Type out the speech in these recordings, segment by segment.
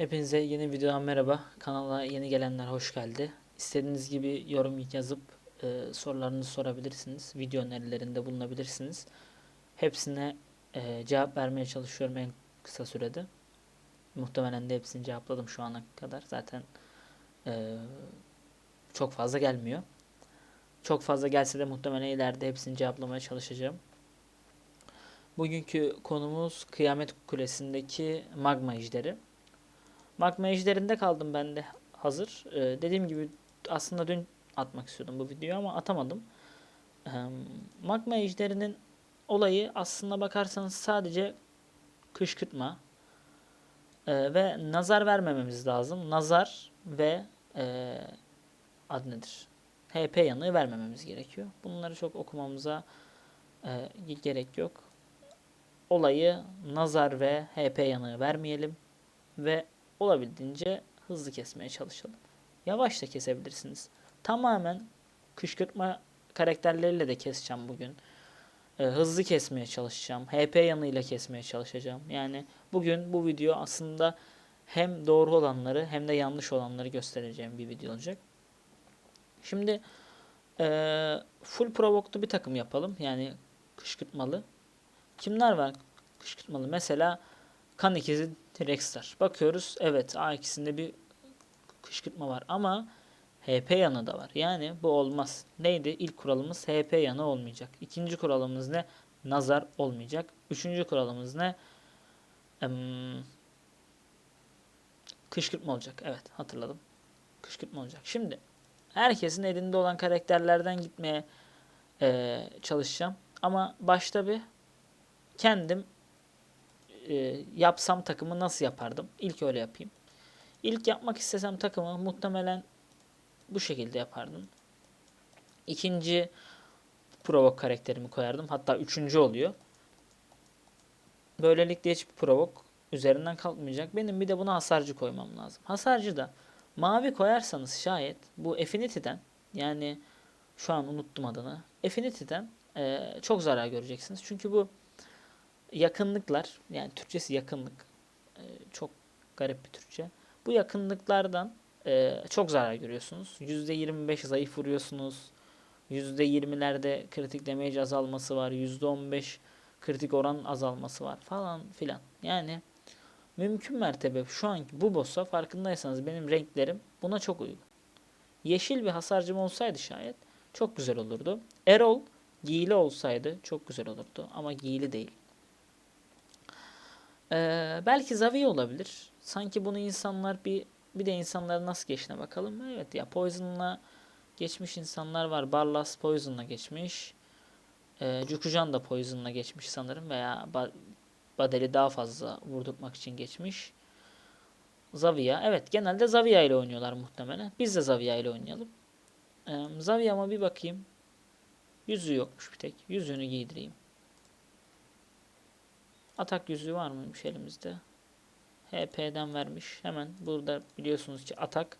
Hepinize yeni videodan merhaba. Kanala yeni gelenler hoş geldi. İstediğiniz gibi yorum yazıp e, sorularınızı sorabilirsiniz. Video önerilerinde bulunabilirsiniz. Hepsine e, cevap vermeye çalışıyorum en kısa sürede. Muhtemelen de hepsini cevapladım şu ana kadar. Zaten e, çok fazla gelmiyor. Çok fazla gelse de muhtemelen ileride hepsini cevaplamaya çalışacağım. Bugünkü konumuz Kıyamet Kulesi'ndeki magma ejderi. Magma kaldım ben de hazır. Ee, dediğim gibi aslında dün atmak istiyordum bu videoyu ama atamadım. Ee, magma ejderinin olayı aslında bakarsanız sadece kışkırtma Ee, ve nazar vermememiz lazım. Nazar ve e, adı nedir? HP yanığı vermememiz gerekiyor. Bunları çok okumamıza e, gerek yok. Olayı nazar ve HP yanığı vermeyelim ve olabildiğince hızlı kesmeye çalışalım. Yavaş da kesebilirsiniz. Tamamen kışkırtma karakterleriyle de keseceğim bugün. Ee, hızlı kesmeye çalışacağım. HP yanıyla kesmeye çalışacağım. Yani bugün bu video aslında hem doğru olanları hem de yanlış olanları göstereceğim bir video olacak. Şimdi eee full provoklu bir takım yapalım. Yani kışkırtmalı. Kimler var kışkırtmalı? Mesela kan ikizi Rexstar. Bakıyoruz evet A2'sinde bir kışkırtma var ama HP yanı da var. Yani bu olmaz. Neydi? İlk kuralımız HP yanı olmayacak. İkinci kuralımız ne? Nazar olmayacak. Üçüncü kuralımız ne? Em, kışkırtma olacak. Evet hatırladım. Kışkırtma olacak. Şimdi herkesin elinde olan karakterlerden gitmeye eee, çalışacağım. Ama başta bir kendim e, yapsam takımı nasıl yapardım? İlk öyle yapayım. İlk yapmak istesem takımı muhtemelen bu şekilde yapardım. İkinci provok karakterimi koyardım. Hatta üçüncü oluyor. Böylelikle hiçbir provok üzerinden kalkmayacak. Benim bir de buna hasarcı koymam lazım. Hasarcı da mavi koyarsanız şayet bu Affinity'den yani şu an unuttum adını. Affinity'den e, çok zarar göreceksiniz. Çünkü bu yakınlıklar yani Türkçesi yakınlık e, çok garip bir Türkçe. Bu yakınlıklardan e, çok zarar görüyorsunuz. %25 zayıf vuruyorsunuz. %20'lerde kritik damage azalması var. %15 kritik oran azalması var falan filan. Yani mümkün mertebe şu anki bu boss'a farkındaysanız benim renklerim buna çok uygun. Yeşil bir hasarcım olsaydı şayet çok güzel olurdu. Erol giyili olsaydı çok güzel olurdu ama giyili değil. Ee, belki Zavi olabilir. Sanki bunu insanlar bir bir de insanların nasıl geçtiğine bakalım. Evet ya Poison'la geçmiş insanlar var. Barlas Poison'la geçmiş. Ee, Cukujan da Poison'la geçmiş sanırım veya ba Badel'i daha fazla vurdurtmak için geçmiş. Zavia. Evet genelde Zavia ile oynuyorlar muhtemelen. Biz de Zavia ile oynayalım. Ee, Zavia'ma bir bakayım. Yüzüğü yokmuş bir tek. Yüzüğünü giydireyim. Atak yüzüğü var mıymış elimizde? HP'den vermiş. Hemen burada biliyorsunuz ki atak.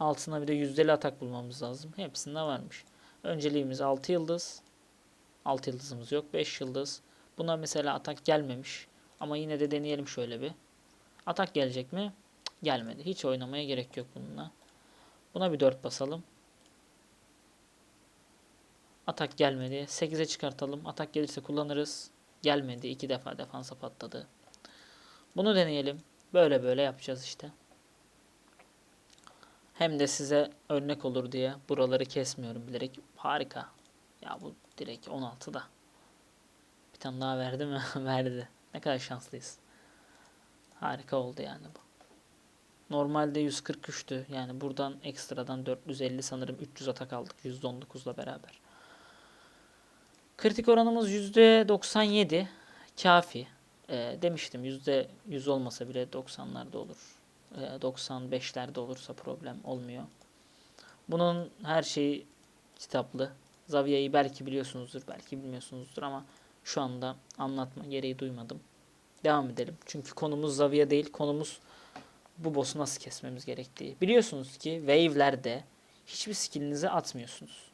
Altına bir de yüzdeli atak bulmamız lazım. Hepsinde varmış. Önceliğimiz 6 yıldız. 6 yıldızımız yok. 5 yıldız. Buna mesela atak gelmemiş. Ama yine de deneyelim şöyle bir. Atak gelecek mi? Gelmedi. Hiç oynamaya gerek yok bununla. Buna bir 4 basalım. Atak gelmedi. 8'e çıkartalım. Atak gelirse kullanırız. Gelmedi. iki defa defansa patladı. Bunu deneyelim. Böyle böyle yapacağız işte. Hem de size örnek olur diye buraları kesmiyorum bilerek. Harika. Ya bu direkt 16'da. Bir tane daha verdi mi? Verdi. Ne kadar şanslıyız. Harika oldu yani bu. Normalde 143'tü. Yani buradan ekstradan 450 sanırım 300 atak aldık. %19'la beraber. Kritik oranımız %97. Kafi. Ee, demiştim %100 olmasa bile 90'larda olur. Ee, 95'lerde olursa problem olmuyor. Bunun her şeyi kitaplı. Zavia'yı belki biliyorsunuzdur, belki bilmiyorsunuzdur ama şu anda anlatma gereği duymadım. Devam edelim. Çünkü konumuz Zavia değil, konumuz bu boss'u nasıl kesmemiz gerektiği. Biliyorsunuz ki wave'lerde hiçbir skill'inizi atmıyorsunuz.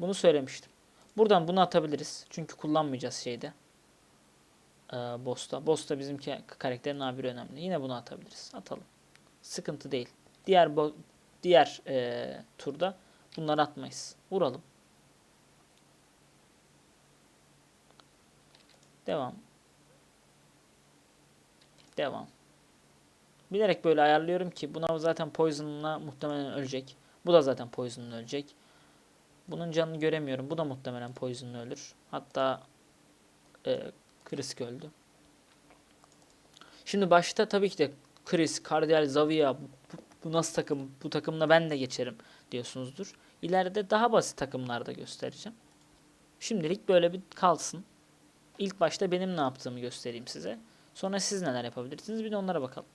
Bunu söylemiştim. Buradan bunu atabiliriz. Çünkü kullanmayacağız şeyde. e, boss'ta. Boss'ta bizimki karakterin A1 önemli. Yine bunu atabiliriz. Atalım. Sıkıntı değil. Diğer diğer e, turda bunları atmayız. Vuralım. Devam. Devam. Bilerek böyle ayarlıyorum ki buna zaten Poison'la muhtemelen ölecek. Bu da zaten Poison'la ölecek. Bunun canını göremiyorum. Bu da muhtemelen Poison'la ölür. Hatta e, Krisk öldü. Şimdi başta tabii ki de Chris, Cardial, Zavia bu, bu- nasıl takım? Bu takımla ben de geçerim diyorsunuzdur. İleride daha basit takımlarda göstereceğim. Şimdilik böyle bir kalsın. İlk başta benim ne yaptığımı göstereyim size. Sonra siz neler yapabilirsiniz bir de onlara bakalım.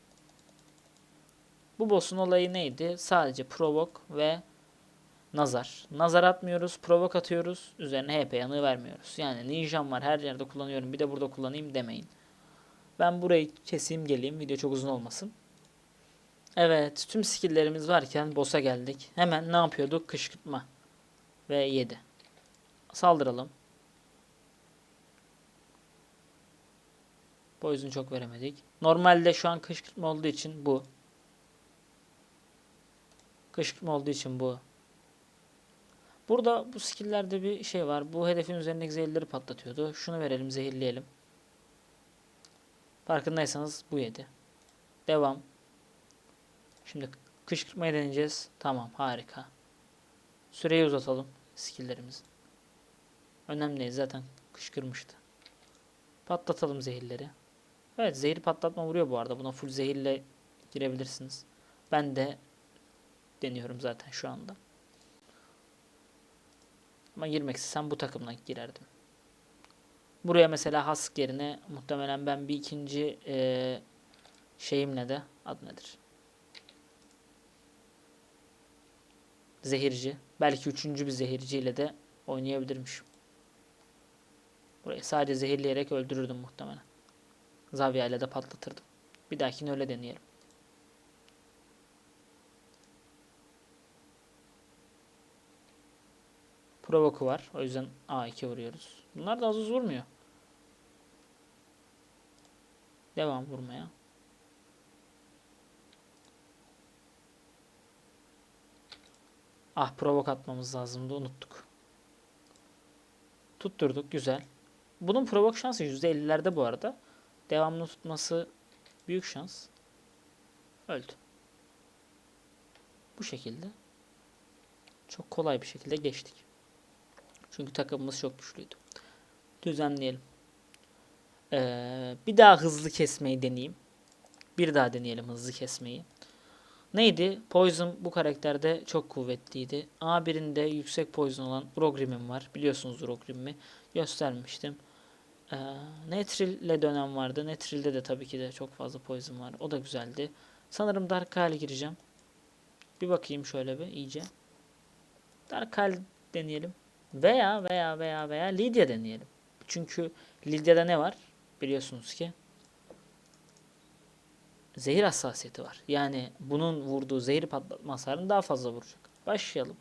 Bu boss'un olayı neydi? Sadece provoke ve nazar. Nazar atmıyoruz, provoke atıyoruz. Üzerine HP yanığı vermiyoruz. Yani ninjam var her yerde kullanıyorum bir de burada kullanayım demeyin. Ben burayı keseyim geleyim. Video çok uzun olmasın. Evet tüm skill'lerimiz varken boss'a geldik. Hemen ne yapıyorduk? Kışkırtma. Ve 7. Saldıralım. Poison çok veremedik. Normalde şu an kışkırtma olduğu için bu. Kışkırtma olduğu için bu. Burada bu skill'lerde bir şey var. Bu hedefin üzerindeki zehirleri patlatıyordu. Şunu verelim zehirleyelim. Farkındaysanız bu yedi. Devam. Şimdi kışkırtmayı deneyeceğiz. Tamam harika. Süreyi uzatalım skill'lerimizi. Önemli değil zaten kışkırmıştı. Patlatalım zehirleri. Evet zehir patlatma vuruyor bu arada. Buna full zehirle girebilirsiniz. Ben de deniyorum zaten şu anda. Ama girmek istesem bu takımla girerdim. Buraya mesela Husk yerine muhtemelen ben bir ikinci eee şeyimle de adı nedir? Zehirci. Belki üçüncü bir zehirciyle de oynayabilirmişim. Burayı sadece zehirleyerek öldürürdüm muhtemelen. Zavia ile de patlatırdım. Bir dahakine öyle deneyelim. Provoku var. O yüzden A2 vuruyoruz. Bunlar da az uz vurmuyor. Devam vurmaya. Ah provok atmamız lazımdı unuttuk. Tutturduk güzel. Bunun provok şansı %50'lerde bu arada. Devamlı tutması büyük şans. Öldü. Bu şekilde. Çok kolay bir şekilde geçtik. Çünkü takımımız çok güçlüydü. Düzenleyelim. Ee, bir daha hızlı kesmeyi deneyeyim. Bir daha deneyelim hızlı kesmeyi. Neydi? Poison bu karakterde çok kuvvetliydi. A1'inde yüksek poison olan Rogrim'im var. Biliyorsunuz Rogrim'i. Göstermiştim. Ee, Netril'le dönem vardı. Netril'de de tabii ki de çok fazla poison var. O da güzeldi. Sanırım Dark Hale gireceğim. Bir bakayım şöyle bir iyice. Dark Hale deneyelim. Veya veya veya veya Lydia deneyelim. Çünkü Lydia'da ne var? Biliyorsunuz ki zehir hassasiyeti var. Yani bunun vurduğu zehir patlatma hasarını daha fazla vuracak. Başlayalım.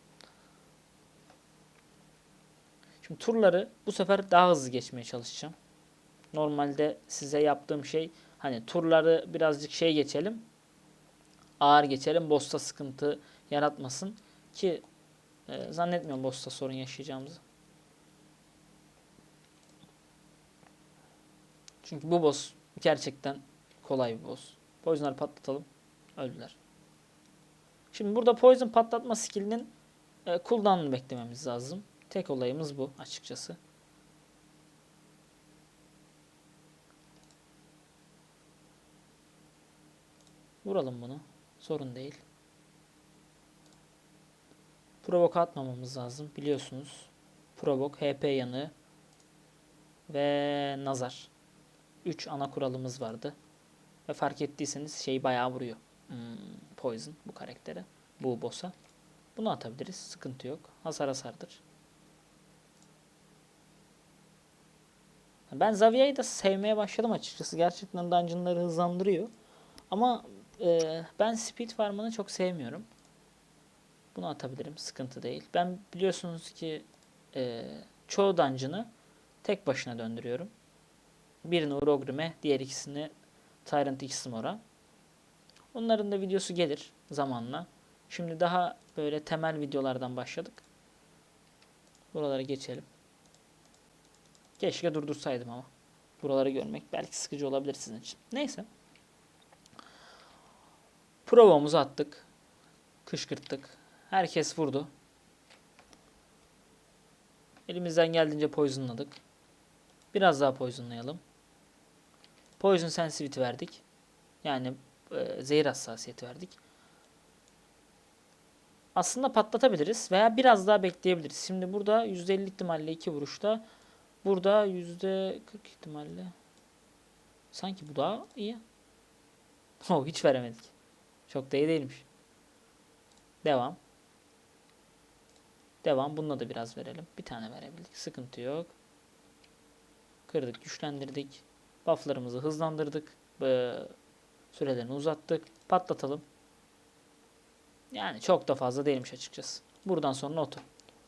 Şimdi turları bu sefer daha hızlı geçmeye çalışacağım. Normalde size yaptığım şey hani turları birazcık şey geçelim. Ağır geçelim. Boss'ta sıkıntı yaratmasın. Ki e, zannetmiyorum boss'ta sorun yaşayacağımızı. Çünkü bu boss gerçekten kolay bir boss. Poison'ları patlatalım. Öldüler. Şimdi burada poison patlatma skillinin e, cooldown'unu beklememiz lazım. Tek olayımız bu açıkçası. Vuralım bunu. Sorun değil. Provoke atmamamız lazım. Biliyorsunuz. Provoke, HP yanığı ve nazar. 3 ana kuralımız vardı. Ve fark ettiyseniz şey bayağı vuruyor. Hmm, Poison bu karaktere. Bu boss'a. Bunu atabiliriz. Sıkıntı yok. Hasar hasardır. Ben Zavia'yı da sevmeye başladım açıkçası. Gerçekten dungeonları hızlandırıyor. Ama e, ben speed farmını çok sevmiyorum. Bunu atabilirim. Sıkıntı değil. Ben biliyorsunuz ki e, çoğu dungeon'ı tek başına döndürüyorum. birini Urogrim'e, diğer ikisini Tyrant Xmor'a. Onların da videosu gelir zamanla. Şimdi daha böyle temel videolardan başladık. Buralara geçelim. Keşke durdursaydım ama. Buraları görmek belki sıkıcı olabilir sizin için. Neyse. Provamızı attık. Kışkırttık. Herkes vurdu. Elimizden geldiğince poisonladık. Biraz daha poisonlayalım. Poison sensitivity verdik. Yani e, zehir hassasiyeti verdik. Aslında patlatabiliriz veya biraz daha bekleyebiliriz. Şimdi burada %50 ihtimalle iki vuruşta. Burada %40 ihtimalle. Sanki bu daha iyi. Oh hiç veremedik. Çok da iyi değilmiş. Devam. Devam. Bununla da biraz verelim. Bir tane verebildik. Sıkıntı yok. Kırdık, güçlendirdik. Bufflarımızı hızlandırdık. Sürelerini uzattık. Patlatalım. Yani çok da fazla değilmiş açıkçası. Buradan sonra otur.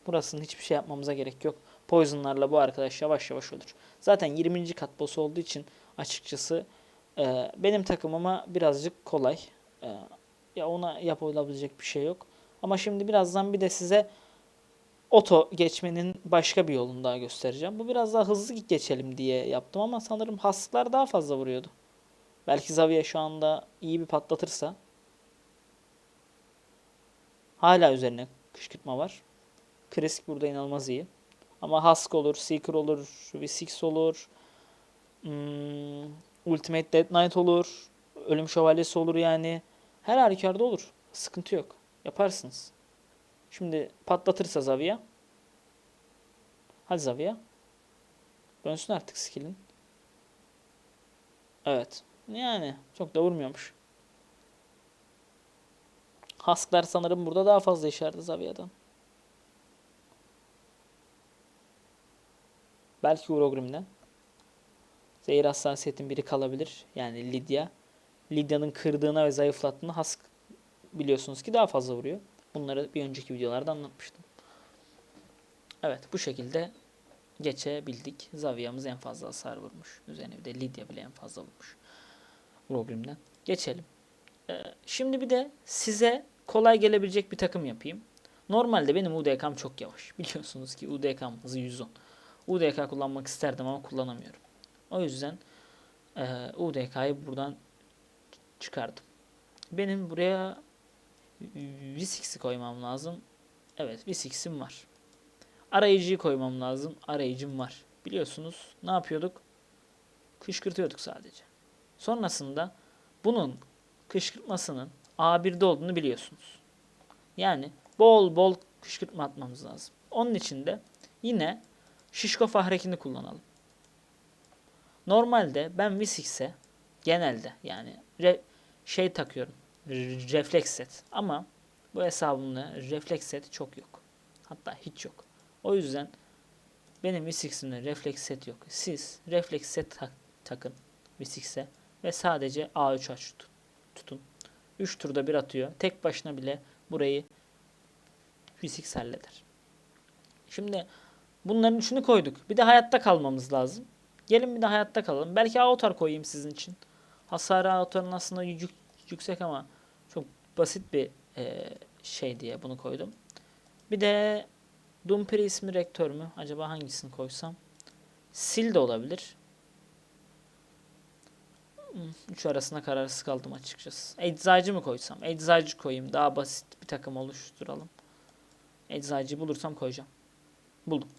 Burasının hiçbir şey yapmamıza gerek yok. Poison'larla bu arkadaş yavaş yavaş ölür. Zaten 20. kat boss olduğu için açıkçası e, benim takımıma birazcık kolay. E, ya ona yapılabilecek bir şey yok. Ama şimdi birazdan bir de size oto geçmenin başka bir yolunu daha göstereceğim. Bu biraz daha hızlı geçelim diye yaptım ama sanırım hasklar daha fazla vuruyordu. Belki Xavier şu anda iyi bir patlatırsa. Hala üzerine kışkırtma var. Krisk burada inanılmaz iyi. Ama Husk olur, Seeker olur, V6 olur. Hmm, Ultimate Dead Knight olur. Ölüm Şövalyesi olur yani. Her halükarda olur. Sıkıntı yok. Yaparsınız. Şimdi patlatırsa Zavia. Hadi Zavia. Dönsün artık skill'in. Evet. Yani çok da vurmuyormuş. Husk'lar sanırım burada daha fazla işardı Zavia'dan. Belki Urogrim'den. Zehir hassasiyetin biri kalabilir. Yani Lydia. Lydia'nın kırdığına ve zayıflattığına Husk biliyorsunuz ki daha fazla vuruyor. Bunları bir önceki videolarda anlatmıştım. Evet bu şekilde geçebildik. Zavia'mız en fazla hasar vurmuş. Üzerine bir de Lydia bile en fazla vurmuş. Urogrim'den. Geçelim. Ee, şimdi bir de size kolay gelebilecek bir takım yapayım. Normalde benim UDK'm çok yavaş. Biliyorsunuz ki UDK'm hızı 110. UDK kullanmak isterdim ama kullanamıyorum. O yüzden e, UDK'yı buradan çıkardım. Benim buraya V6'i koymam lazım. Evet V6'im var. Arayıcıyı koymam lazım. Arayıcım var. Biliyorsunuz ne yapıyorduk? Kışkırtıyorduk sadece. Sonrasında bunun kışkırtmasının A1'de olduğunu biliyorsunuz. Yani bol bol kışkırtma atmamız lazım. Onun için de yine Şişko Fahrekini kullanalım. Normalde ben V6'e genelde yani şey takıyorum. Refleks set. Ama bu hesabımda refleks set çok yok. Hatta hiç yok. O yüzden benim V6'imde refleks set yok. Siz refleks set tak, takın V6'e ve sadece A3 aç tutun. 3 turda bir atıyor. Tek başına bile burayı fizik halleder. Şimdi bunların üçünü koyduk. Bir de hayatta kalmamız lazım. Gelin bir de hayatta kalalım. Belki autar koyayım sizin için. Hasarı autarın aslında yük, yüksek ama basit bir e, şey diye bunu koydum. Bir de Dumperi ismi rektör mü? Acaba hangisini koysam? Sil de olabilir. Üç arasında kararsız kaldım açıkçası. Eczacı mı koysam? Eczacı koyayım. Daha basit bir takım oluşturalım. Eczacı bulursam koyacağım. Buldum.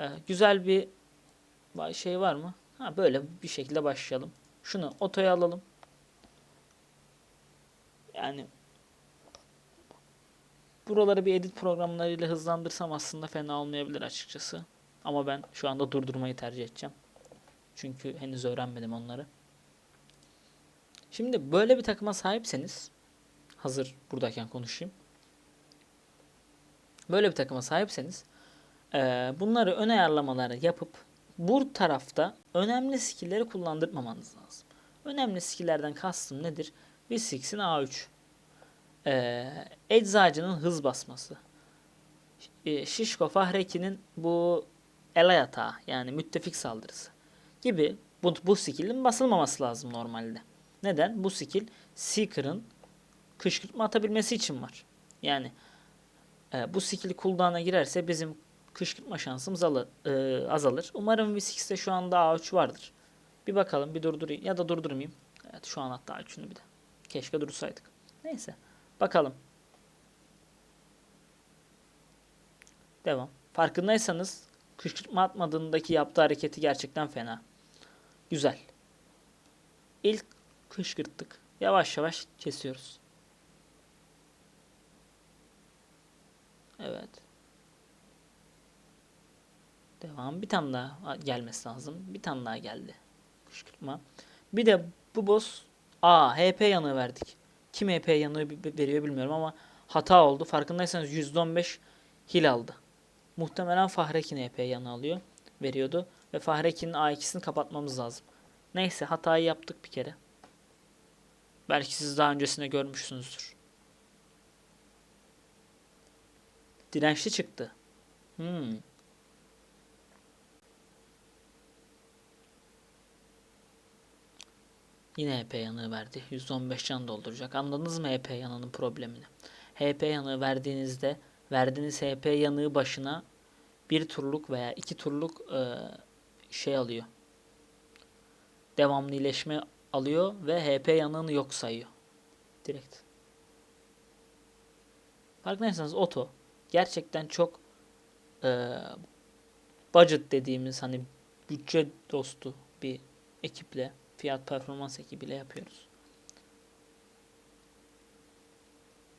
Ee, güzel bir şey var mı? Ha böyle bir şekilde başlayalım. Şunu otoya alalım. Yani buraları bir edit programlarıyla hızlandırsam aslında fena olmayabilir açıkçası. Ama ben şu anda durdurmayı tercih edeceğim. Çünkü henüz öğrenmedim onları. Şimdi böyle bir takıma sahipseniz hazır buradayken konuşayım. Böyle bir takıma sahipseniz bunları ön ayarlamaları yapıp bu tarafta önemli skill'leri kullandırmamanız lazım. Önemli skill'lerden kastım nedir? V6'in A3. Ee, Eczacının hız basması. Şişko Fahreki'nin bu el yatağı yani müttefik saldırısı gibi bu, bu skill'in basılmaması lazım normalde. Neden? Bu skill Seeker'ın kışkırtma atabilmesi için var. Yani e, bu skill cooldown'a girerse bizim kışkırtma şansımız alı- e, azalır. Umarım V6'de şu anda A3 vardır. Bir bakalım bir durdurayım ya da durdurmayayım. Evet şu an hatta A3'ünü bir de. Keşke dursaydık. Neyse bakalım. Devam. Farkındaysanız kışkırtma atmadığındaki yaptığı hareketi gerçekten fena. Güzel. İlk kışkırttık. Yavaş yavaş kesiyoruz. Evet. Devam. Bir tane daha gelmesi lazım. Bir tane daha geldi. Kışkırtma. Bir de bu boss Aa HP yanığı verdik. Kim HP yanığı veriyor bilmiyorum ama hata oldu. Farkındaysanız %15 heal aldı. Muhtemelen Fahrekin HP yanığı alıyor. Veriyordu. Ve Fahrekin'in A2'sini kapatmamız lazım. Neyse hatayı yaptık bir kere. Belki siz daha öncesinde görmüşsünüzdür. Dirençli çıktı. Hmm. Yine HP yanığı verdi. %15 can dolduracak. Anladınız mı HP yanığının problemini? HP yanığı verdiğinizde verdiğiniz HP yanığı başına bir turluk veya iki turluk e, şey alıyor. Devamlı iyileşme alıyor ve HP yanığını yok sayıyor. Direkt. Farkındaysanız Oto gerçekten çok e, budget dediğimiz hani bütçe dostu bir ekiple fiyat performans ekibiyle yapıyoruz.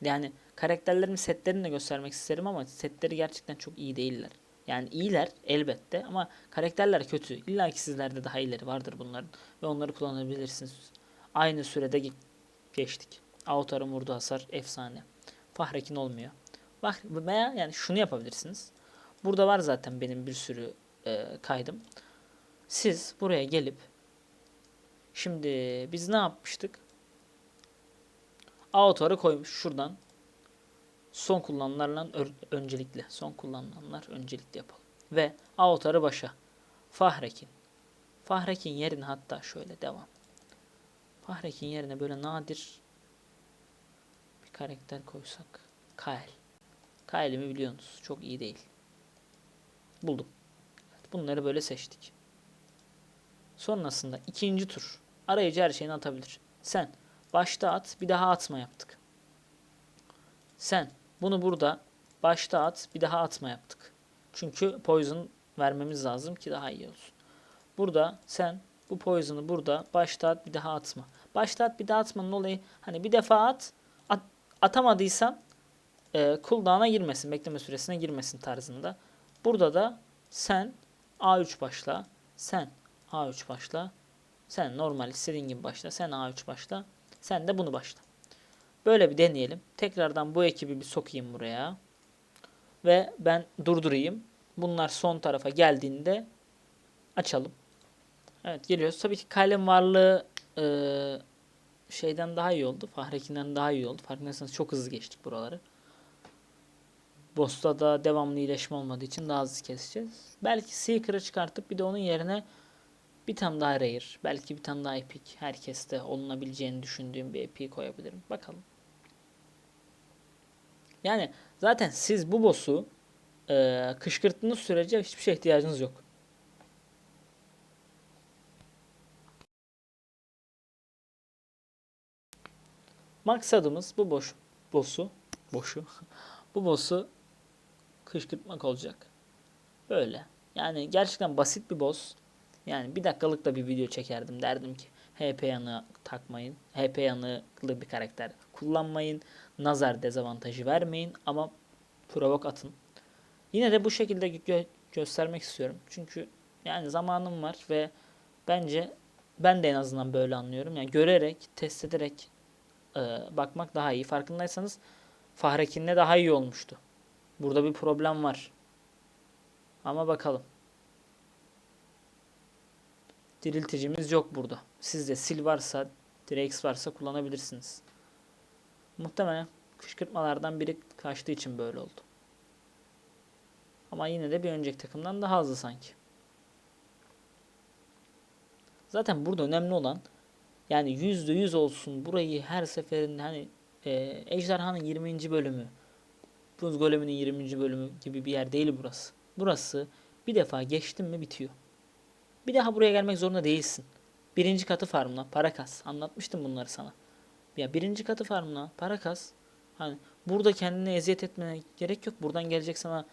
Yani karakterlerin setlerini de göstermek isterim ama setleri gerçekten çok iyi değiller. Yani iyiler elbette ama karakterler kötü. İlla ki sizlerde daha iyileri vardır bunların ve onları kullanabilirsiniz. Aynı sürede ge- geçtik. Autar'ın vurduğu hasar efsane. Fahrekin olmuyor. Bak veya yani şunu yapabilirsiniz. Burada var zaten benim bir sürü e, kaydım. Siz buraya gelip Şimdi biz ne yapmıştık? Autor'u koymuş şuradan. Son kullanılanlarla öncelikle. Son kullanılanlar öncelikle yapalım. Ve Autor'u başa. Fahrekin. Fahrekin yerine hatta şöyle devam. Fahrekin yerine böyle nadir bir karakter koysak. Kael. Kael'i mi biliyorsunuz? Çok iyi değil. Buldum. Bunları böyle seçtik. Sonrasında ikinci tur. Arayıcı her şeyini atabilir. Sen başta at bir daha atma yaptık. Sen bunu burada başta at bir daha atma yaptık. Çünkü poison vermemiz lazım ki daha iyi olsun. Burada sen bu poison'ı burada başta at bir daha atma. Başta at bir daha atmanın olayı hani bir defa at, at atamadıysan e, cooldown'a girmesin. Bekleme süresine girmesin tarzında. Burada da sen A3 başla. Sen A3 başla. Sen normal istediğin gibi başla. Sen A3 başla. Sen de bunu başla. Böyle bir deneyelim. Tekrardan bu ekibi bir sokayım buraya. Ve ben durdurayım. Bunlar son tarafa geldiğinde açalım. Evet geliyoruz. Tabii ki kalem varlığı e, şeyden daha iyi oldu. Fahrekinden daha iyi oldu. Farkındaysanız çok hızlı geçtik buraları. Boss'ta da devamlı iyileşme olmadığı için daha hızlı keseceğiz. Belki Seeker'ı çıkartıp bir de onun yerine bir tane daha rare, belki bir tane daha epic. Herkeste olunabileceğini düşündüğüm bir epic koyabilirim. Bakalım. Yani zaten siz bu boss'u e, kışkırttığınız sürece hiçbir şeye ihtiyacınız yok. Maksadımız bu boş boss'u boşu bu boss'u kışkırtmak olacak. Böyle. Yani gerçekten basit bir boss. Yani bir dakikalık da bir video çekerdim. Derdim ki HP yanığı takmayın. HP yanıklı bir karakter kullanmayın. Nazar dezavantajı vermeyin ama provoke atın. Yine de bu şekilde gö- göstermek istiyorum. Çünkü yani zamanım var ve bence ben de en azından böyle anlıyorum. Yani görerek, test ederek e, bakmak daha iyi. Farkındaysanız Fahrekin'le daha iyi olmuştu. Burada bir problem var. Ama bakalım. Dirilticimiz yok burada. Sizde sil varsa, Drex varsa kullanabilirsiniz. Muhtemelen kışkırtmalardan biri kaçtığı için böyle oldu. Ama yine de bir önceki takımdan daha hızlı sanki. Zaten burada önemli olan yani yüzde yüz olsun burayı her seferinde hani e, Ejderhanın 20. bölümü Buz Golemi'nin 20. bölümü gibi bir yer değil burası. Burası bir defa geçtin mi bitiyor. Bir daha buraya gelmek zorunda değilsin. Birinci katı farmla para kas. Anlatmıştım bunları sana. Ya birinci katı farmla para kas. Hani burada kendine eziyet etmene gerek yok. Buradan gelecek sana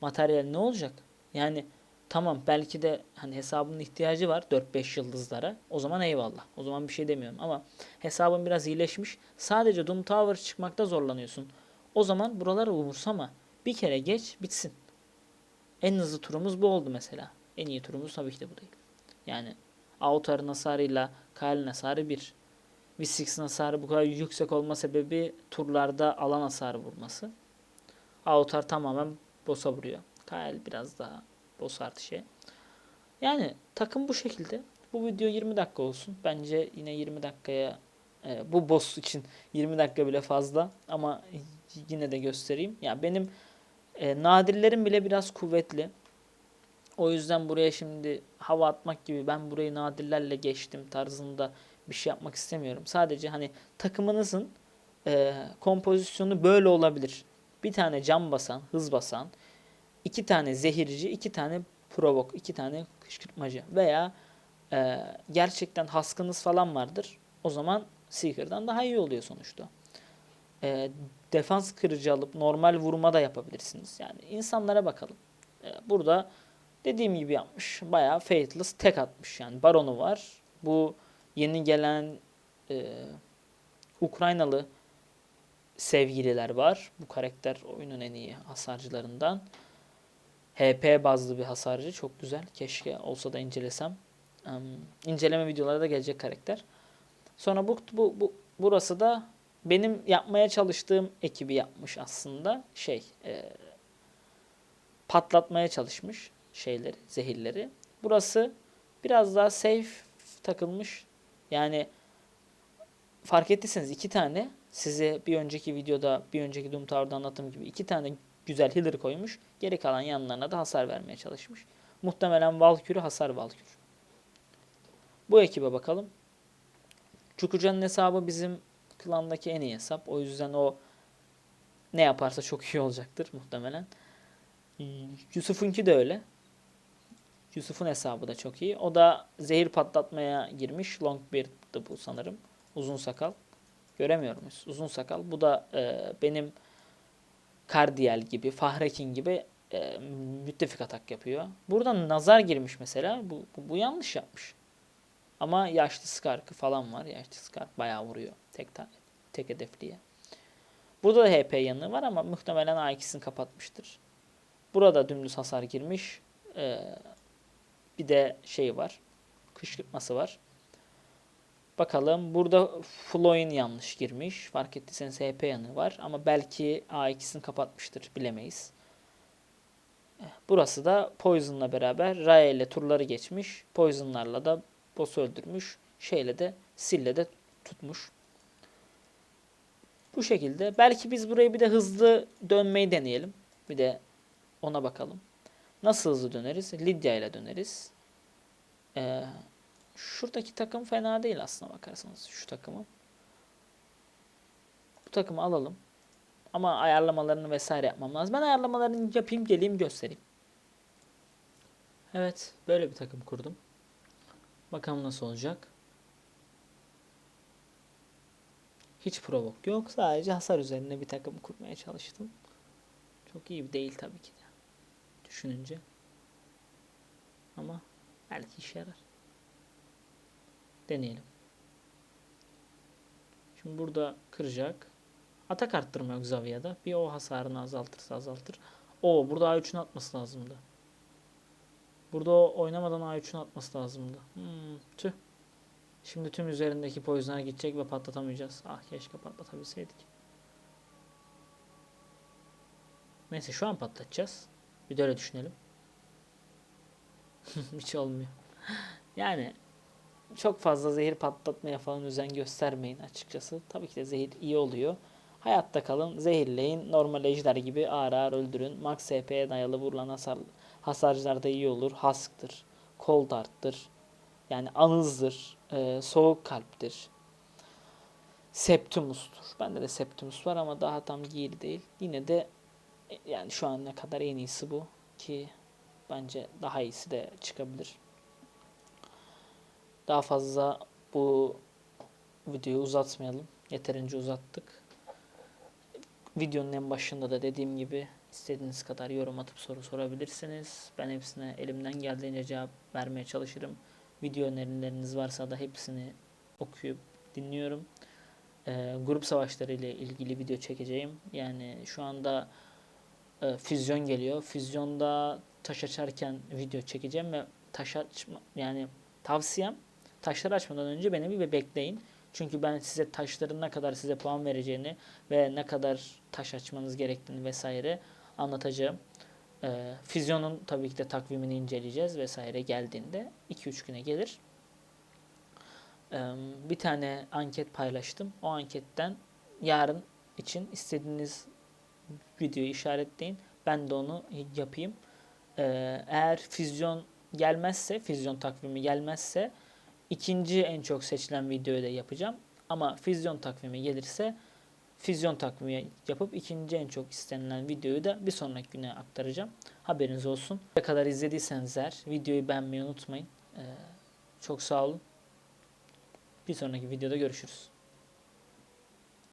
materyal ne olacak? Yani tamam belki de hani hesabının ihtiyacı var 4-5 yıldızlara. O zaman eyvallah. O zaman bir şey demiyorum ama hesabın biraz iyileşmiş. Sadece Doom Tower çıkmakta zorlanıyorsun. O zaman buraları umursama. Bir kere geç bitsin. En hızlı turumuz bu oldu mesela. En iyi turumuz tabii ki de bu değil. Yani Autar'ın hasarıyla Kael'in hasarı 1. V6'in hasarı bu kadar yüksek olma sebebi turlarda alan hasarı vurması. Autar tamamen boss'a vuruyor. Kael biraz daha boss artı şey. Yani takım bu şekilde. Bu video 20 dakika olsun. Bence yine 20 dakikaya e, bu boss için 20 dakika bile fazla ama yine de göstereyim. Ya benim e, nadirlerim bile biraz kuvvetli. O yüzden buraya şimdi hava atmak gibi ben burayı nadirlerle geçtim tarzında bir şey yapmak istemiyorum. Sadece hani takımınızın e, kompozisyonu böyle olabilir. Bir tane cam basan, hız basan, iki tane zehirci, iki tane provok, iki tane kışkırtmacı veya e, gerçekten haskınız falan vardır. O zaman Seeker'dan daha iyi oluyor sonuçta. E, defans kırıcı alıp normal vurma da yapabilirsiniz. Yani insanlara bakalım. E, burada dediğim gibi yapmış. Bayağı Faithless tek atmış. Yani Baron'u var. Bu yeni gelen e, Ukraynalı sevgililer var. Bu karakter oyunun en iyi hasarcılarından. HP bazlı bir hasarcı. Çok güzel. Keşke olsa da incelesem. Um, inceleme videoları da gelecek karakter. Sonra bu, bu, bu burası da benim yapmaya çalıştığım ekibi yapmış aslında. Şey e, patlatmaya çalışmış şeyleri, zehirleri. Burası biraz daha safe takılmış. Yani fark ettiyseniz iki tane size bir önceki videoda, bir önceki Doom Tower'da anlattığım gibi iki tane güzel healer koymuş. Geri kalan yanlarına da hasar vermeye çalışmış. Muhtemelen Valkyrie hasar Valkyrie. Bu ekibe bakalım. Çukucan'ın hesabı bizim klandaki en iyi hesap. O yüzden o ne yaparsa çok iyi olacaktır muhtemelen. Yusuf'unki de öyle. Yusuf'un hesabı da çok iyi. O da zehir patlatmaya girmiş. Longbeard'dı bu sanırım. Uzun sakal. Göremiyor muyuz? Uzun sakal. Bu da e, benim Kardiel gibi, Fahrekin gibi e, müttefik atak yapıyor. Burada nazar girmiş mesela. Bu, bu, bu yanlış yapmış. Ama yaşlı Skark'ı falan var. Yaşlı Skark bayağı vuruyor. Tek tane, tek hedefliye. Burada da HP yanığı var ama muhtemelen A2'sini kapatmıştır. Burada dümdüz hasar girmiş. Ee, bir de şey var. Kışkırtması var. Bakalım. Burada Floyn yanlış girmiş. Fark ettiyseniz HP yanığı var. Ama belki A2'sini kapatmıştır. Bilemeyiz. Burası da Poison'la beraber Raya ile turları geçmiş. Poison'larla da boss'u öldürmüş. Şeyle de Sille de tutmuş. Bu şekilde. Belki biz burayı bir de hızlı dönmeyi deneyelim. Bir de ona bakalım. Nasıl hızlı döneriz? Lidya ile döneriz. Ee, şuradaki takım fena değil aslına bakarsanız. Şu takımı. Bu takımı alalım. Ama ayarlamalarını vesaire yapmam lazım. Ben ayarlamalarını yapayım geleyim göstereyim. Evet böyle bir takım kurdum. Bakalım nasıl olacak. Hiç provok yok. Sadece hasar üzerine bir takım kurmaya çalıştım. Çok iyi değil tabii ki de. Düşününce. Ama belki işe yarar. Deneyelim. Şimdi burada kıracak. Atak arttırma yok Zavia'da. Bir o hasarını azaltırsa azaltır. O burada A3'ünü atması lazımdı. Burada o oynamadan A3'ünü atması lazımdı. Hmm, tüh. Şimdi tüm üzerindeki poison'a gidecek ve patlatamayacağız. Ah keşke patlatabilseydik. Neyse şu an patlatacağız. Bir de öyle düşünelim. Hiç olmuyor. Yani çok fazla zehir patlatmaya falan özen göstermeyin açıkçası. Tabii ki de zehir iyi oluyor. Hayatta kalın, zehirleyin, normal ejder gibi ağır ağır öldürün. Max HP'ye dayalı vurulan hasar, hasarcılar da iyi olur. Hask'tır, Cold Art'tır. Yani anızdır, e, soğuk kalptir, septimustur. Bende de septimus var ama daha tam giyili değil. Yine de yani şu ana kadar en iyisi bu ki bence daha iyisi de çıkabilir. Daha fazla bu videoyu uzatmayalım. Yeterince uzattık. Videonun en başında da dediğim gibi istediğiniz kadar yorum atıp soru sorabilirsiniz. Ben hepsine elimden geldiğince cevap vermeye çalışırım. Video önerileriniz varsa da hepsini okuyup dinliyorum. Ee, grup savaşları ile ilgili video çekeceğim. Yani şu anda e, füzyon geliyor. Füzyonda taş açarken video çekeceğim ve taş açma yani tavsiyem taşları açmadan önce beni bir bekleyin. Çünkü ben size taşların ne kadar size puan vereceğini ve ne kadar taş açmanız gerektiğini vesaire anlatacağım. Ee, füzyonun tabii ki de takvimini inceleyeceğiz vesaire geldiğinde 2-3 güne gelir. Ee, bir tane anket paylaştım. O anketten yarın için istediğiniz videoyu işaretleyin. Ben de onu yapayım. Ee, eğer füzyon gelmezse, füzyon takvimi gelmezse ikinci en çok seçilen videoyu da yapacağım. Ama füzyon takvimi gelirse füzyon takvimi yapıp ikinci en çok istenilen videoyu da bir sonraki güne aktaracağım. Haberiniz olsun. Ne kadar izlediyseniz eğer videoyu beğenmeyi unutmayın. Ee, çok sağ olun. Bir sonraki videoda görüşürüz.